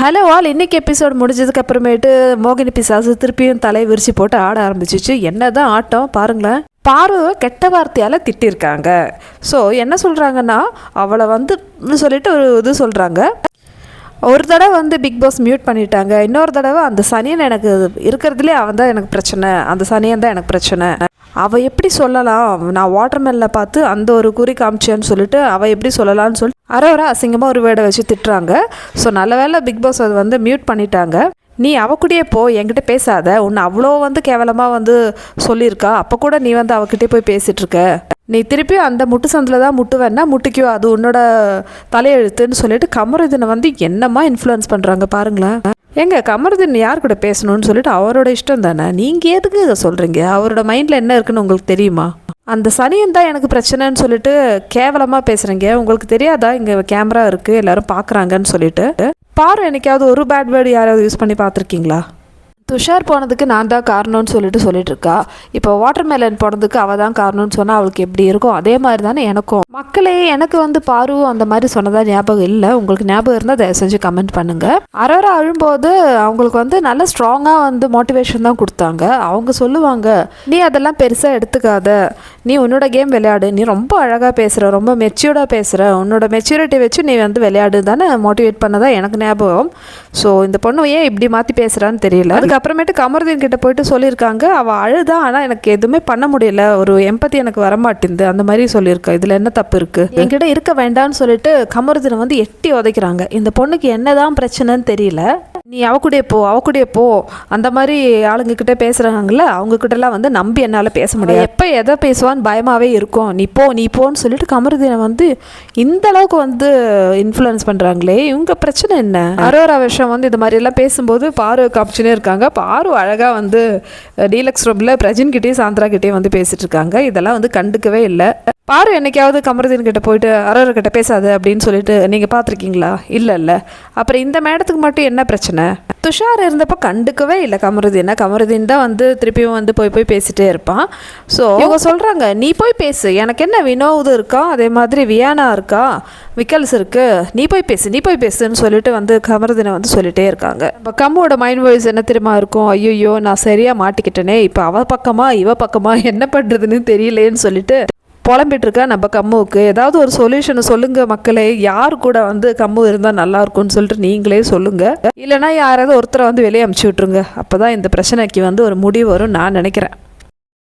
Hello all இன்னைக்கு episode முடிஞ்சதுக்கு அப்புறமேட்டு மோகினி பிசாசு திருப்பியும் தலை விரிச்சு போட்டு ஆட ஆரம்பிச்சிச்சு. என்னதான் ஆட்டம் பாருங்களேன். பார்வை கெட்ட வார்த்தையால் திட்டிருக்காங்க. ஸோ என்ன சொல்கிறாங்கன்னா அவளை வந்து சொல்லிட்டு ஒரு இது சொல்கிறாங்க ஒரு தடவை வந்து பிக் பாஸ் மியூட் பண்ணிட்டாங்க. இன்னொரு தடவை அந்த சனியன் எனக்கு இருக்கிறதுலே அவன் தான் எனக்கு பிரச்சனை. அந்த சனியன் தான் எனக்கு பிரச்சனை. அவள் எப்படி சொல்லலாம்? நான் வாட்டர்மெல்ல பார்த்து அந்த ஒரு குறி காமிச்சேன்னு சொல்லிட்டு அவள் எப்படி சொல்லலாம்னு சொல்லி அரை அசிங்கமாக ஒரு வேடை வச்சு திட்டுறாங்க. ஸோ நல்ல வேளை பிக் பாஸ் அது வந்து மியூட் பண்ணிட்டாங்க. நீ அவ கூடயே போ என்கிட்ட பேசாத. உன்னை அவ்வளோ வந்து கேவலமாக வந்து சொல்லியிருக்கா. அப்போ கூட நீ வந்து அவகிட்டே போய் பேசிகிட்ருக்க நீ திருப்பி அந்த முட்டு சந்தில் தான் முட்டுவேன்னா முட்டுக்கியோ அது உன்னோட தலையெழுத்துன்னு சொல்லிட்டு கமருதனை வந்து என்னமா இன்ஃப்ளூயன்ஸ் பண்ணுறாங்க பாருங்களேன். ஏங்க கமருதீன் யார் கூட பேசணும்னு சொல்லிட்டு அவரோட இஷ்டம் தானே? நீங்கள் எதுக்கு இதை சொல்கிறீங்க அவரோட மைண்டில் என்ன இருக்குன்னு உங்களுக்கு தெரியுமா? அந்த சனியன் தான் எனக்கு பிரச்சனைன்னு சொல்லிட்டு கேவலமாக பேசுகிறீங்க உங்களுக்கு தெரியாதா? இங்கே கேமரா இருக்குது எல்லாரும் பார்க்குறாங்கன்னு சொல்லிட்டு. பாரு என்னைக்காவது ஒரு பேட் வேர்டு யாராவது யூஸ் பண்ணி பார்த்துருக்கீங்களா? துஷார் போனதுக்கு நான் தான் காரணம்னு சொல்லிட்டு சொல்லிட்டு இருக்கா இப்போ வாட்டர்மெலன் போனதுக்கு அவள் தான் காரணம்னு சொன்னால் அவளுக்கு எப்படி இருக்கும்? அதே மாதிரி தானே எனக்கும். மக்களே எனக்கு வந்து பாரு அந்த மாதிரி சொன்னதா ஞாபகம் இல்லை. உங்களுக்கு ஞாபகம் இருந்தால் தயவு செஞ்சு கமெண்ட் பண்ணுங்க. அரோரா அழும்போது அவங்களுக்கு வந்து நல்ல ஸ்ட்ராங்காக வந்து மோட்டிவேஷன் தான் கொடுத்தாங்க. அவங்க சொல்லுவாங்க நீ அதெல்லாம் பெருசாக எடுத்துக்காத. நீ உன்னோட கேம் விளையாடு. நீ ரொம்ப அழகாக பேசுகிற ரொம்ப மெச்சூர்டாக பேசுகிற உன்னோட மெச்சூரிட்டி வச்சு நீ வந்து விளையாடு தானே மோட்டிவேட் பண்ணதான் எனக்கு ஞாபகம். ஸோ இந்த பொண்ணு ஏன் இப்படி மாற்றி பேசுகிறான்னு தெரியல. அதுக்கப்புறமேட்டு கமருதீன் கிட்ட போயிட்டு சொல்லியிருக்காங்க. அவள் அழுதா ஆனால் எனக்கு எதுவுமே பண்ண முடியல. ஒரு எம்பத்தி எனக்கு வரமாட்டேங்குது. அந்த மாதிரி சொல்லியிருக்கா. இதில் என்ன தப்பு இருக்குது என்கிட்ட இருக்க வேண்டாம்னு சொல்லிட்டு கமருதீனை வந்து எட்டி உதைக்கிறாங்க. இந்த பொண்ணுக்கு என்னதான் பிரச்சனைன்னு தெரியல. நீ அவ கூடயே போ அவ கூடயே போ. அந்த மாதிரி ஆளுங்க கிட்ட பேசுகிறாங்கல்ல அவங்க கிட்டலாம் வந்து நம்பி என்னால் பேச முடியாது. எப்போ எதை பேசுவான்னு பயமாகவே இருக்கும். நீ போ நீ போன்னு சொல்லிட்டு கமருதீனை வந்து இந்த அளவுக்கு வந்து இன்ஃப்ளூயன்ஸ் பண்ணுறாங்களே இவங்க பிரச்சனை என்ன? அரோரா விஷயம் வந்து இது மாதிரி எல்லாம் பேசும்போது பாரு காமிச்சுனே இருக்காங்க. பாரு அழகாக வந்து டீலக்ஸ் ரூமில் பிரஜின் கிட்டேயும் சாந்திரா கிட்டேயும் வந்து பேசிட்டு இருக்காங்க. இதெல்லாம் வந்து கண்டுக்கவே இல்லை. பாரு என்னைக்காவது கமருதீன் கிட்ட போயிட்டு அரர் கிட்ட பேசாத அப்படின்னு சொல்லிட்டு நீங்கள் பார்த்துருக்கீங்களா? இல்லை இல்லை. அப்புறம் இந்த மேடத்துக்கு மட்டும் என்ன பிரச்சனை? துஷார் இருந்தப்போ கண்டுக்கவே இல்லை கமருதீனை. கமருதீன் தான் வந்து திருப்பியும் வந்து போய் போய் பேசிகிட்டே இருப்பான். ஸோ இவங்க சொல்கிறாங்க நீ போய் பேசு. எனக்கு என்ன வினோது இருக்கா? அதே மாதிரி வியானா இருக்கா? விக்கல்ஸ் இருக்கு. நீ போய் பேசு நீ போய் பேசுன்னு சொல்லிட்டு வந்து கமருதீனை வந்து சொல்லிட்டே இருக்காங்க. இப்போ கம்முவோட மைண்ட் வாய்ஸ் என்ன தெரியுமா இருக்கும்? ஐயோ நான் சரியாக மாட்டிக்கிட்டேனே. இப்போ அவ பக்கமாக இவ பக்கமாக என்ன பண்ணுறதுன்னு தெரியலேன்னு சொல்லிட்டு புலம்பிட்டுருக்கா? நம்ம கம்முவுக்கு. ஏதாவது ஒரு சொல்யூஷனை சொல்லுங்கள் மக்களே. யார் கூட வந்து கம்மு இருந்தால் நல்லா இருக்கும்னு சொல்லிட்டு நீங்களே சொல்லுங்கள் இல்லைன்னா யாராவது ஒருத்தரை வந்து வெளியே அமுச்சு விட்ருங்க அப்போ தான் இந்த பிரச்சனைக்கு வந்து ஒரு முடிவு வரும் நான் நினைக்கிறேன்.